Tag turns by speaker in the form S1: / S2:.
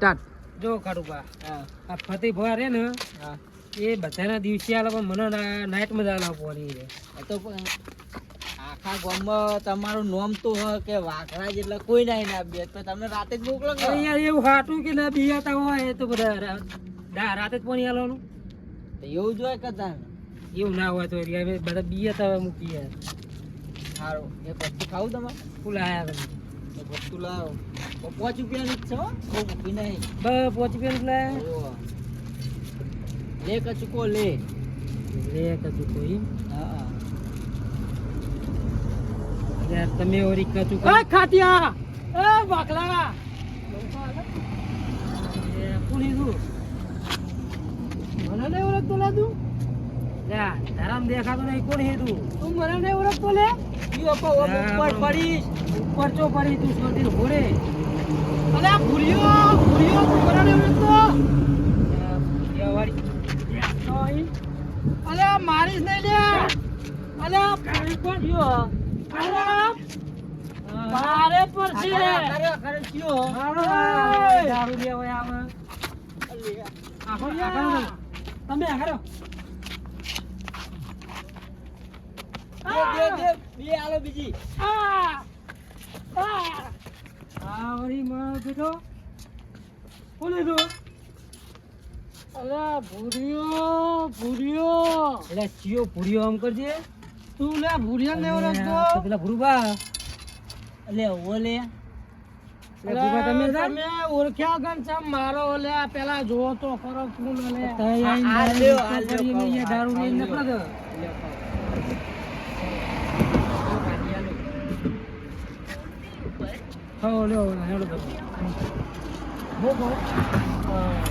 S1: Start.
S2: જો કાળુબા
S3: હા.
S2: આ ફતી ભવા રે ને એ બધાના દિવસે આલે પણ મને નાઈટ મજા જ આલે પોણી રે
S3: તો આખા ગામમાં તમારું નામ તો હ કે વાઘરા જેટલા કોઈ નહીં ના બે તો તમને રાતે જ મોકલો કે?
S2: યાર એવું હાટું કે ના બીયાતા હોય એ તો બધા રાતે જ પાણી આલવાનું
S3: એવું જ હોય કદાચ
S2: એવું ના હોય તો બધા બીયાતા મૂકી યાર
S3: સારું. એક વસ્તુ ખાવું તમારે?
S2: ફૂલ આયા તમે.
S3: કચુકો
S2: તમે ઓરી કચું
S1: એ ખાટિયા એ વાકલા
S2: પૂરી તું
S1: મને નહીં ઓળખતો લે તું.
S2: દેખાતો નહીં કોણ હે તું
S1: મને નહીં ઓળખતો લે
S3: ઓપો ઉપર
S2: ચો પડી તું સોતી ઘોડે.
S1: અલે આ તું
S2: વાળી
S1: અલે આ મારીશ નહીં લે. અલે આ કોણ થયો. મારે પર છે.
S3: ખરે!
S2: દારૂ આવે. તમે આખો
S3: દે દે દે બે આલો બીજી.
S1: આ આ
S2: આ માં બેઠો તો
S1: અલે ભૂરિયો ભૂરિયો
S2: એટલે ચિયો પૂરીઓ આમ કરજે.
S1: તું લે ભૂરિયા
S2: અને
S1: ઓળખતો
S2: પેલા ભૂરબા
S3: લે ઓ લે.
S2: તમે
S1: તમે ઓળખ્યા છે મારો ઓલે પેલા જોવો તો ખરો
S2: ફૂલ
S3: આ લ્યો, આ લ્યો,
S2: દારૂ
S3: લ્યો.
S2: નકળો તો.
S3: લે
S2: ખાઓ લ્યો હેડો તો.
S1: ભોગો
S2: હા.